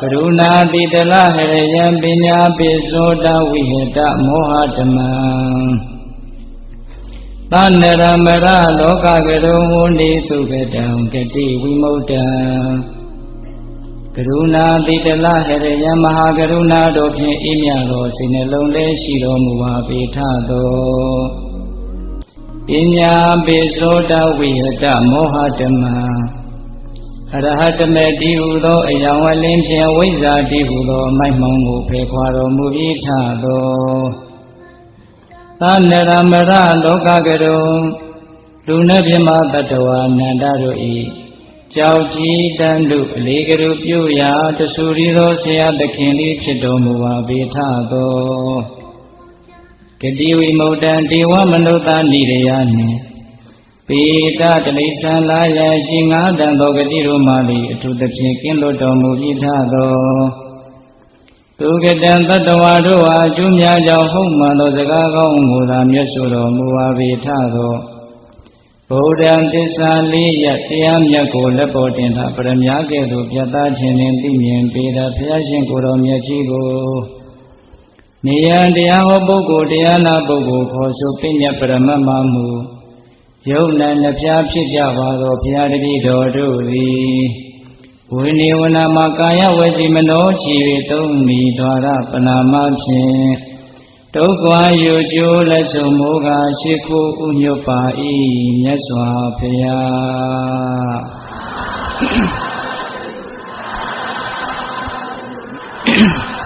ကရုဏာတိတလဟရယံပညာပိသောတဝိဟတမောဟဓမ္မံသနရမရလောကကရုံဝဏိသုကတံဂတိဝိမု ക്ത ံကရုဏာတိတလဟရယံမဟာကရုဏာတို့ဖြင့်အိမြသောစိတ်နှလုံးလေးရှိတော်မူပါပေထသောပညာပိသောတဝိဟတမောဟဓမ္မံအ ရဟတမေတိဟုသောအယောင်အလင်းဖြင့်ဝိဇ္ဇာတိဟုသောအမိုက်မှောင်ကိုဖေခွာတော်မူပြီးထသောသနရမရလောကကရုံလူနှပြမတတဝနန္တတို့ဤကြောက်ကြီးတန်တို့အလေးကရုပြုရာတဆူရီသောဆရာသခင်လေးဖြစ်တော်မူပါပေထသောဂတိဝိမု ക്ത ံဒေဝမနုဿနိရယနှင့် ပေတတလိษံလာယရှိငါတန်သောဂတိတို့မှသည်အထူးသဖြင့်ကင်းလွတ်တော်မူပြီးထသောသူကတံတတဝါတို့ဟာအကျိုးများကြောင့်ဟုတ်မှန်သောစကားကောင်းကိုသာမျက်ဆိုတော်မူပါပေထသောဗုဒ္ဓံသစ္စာလေးရတရားမြတ်ကိုလက်ပေါ်တင်တာပရမ ्या ကဲ့သို့ပြတ်သားခြင်းနှင့်သိမြင်ပေတာဘုရားရှင်ကိုယ်တော်မြတ်ကြီးကိုနေယံတရားဟောပုဂ္ဂိုလ်တရားနာပုဂ္ဂိုလ်ခေါ်ဆိုပိညပရမတ်မမူ ယုံနာနှဖျားဖြစ်ကြပါသောဘုရားတပည့်တော်တို့သည်ဝိနေဝနာမှာကာယဝစီမနောချီ၍သုံးမိဒွါရပနာမဖြင့်ဒုက္ခယုကျိုးလက်ဆုံမိုးကရှိခိုးဥညွတ်ပါ၏မြတ်စွာဘုရား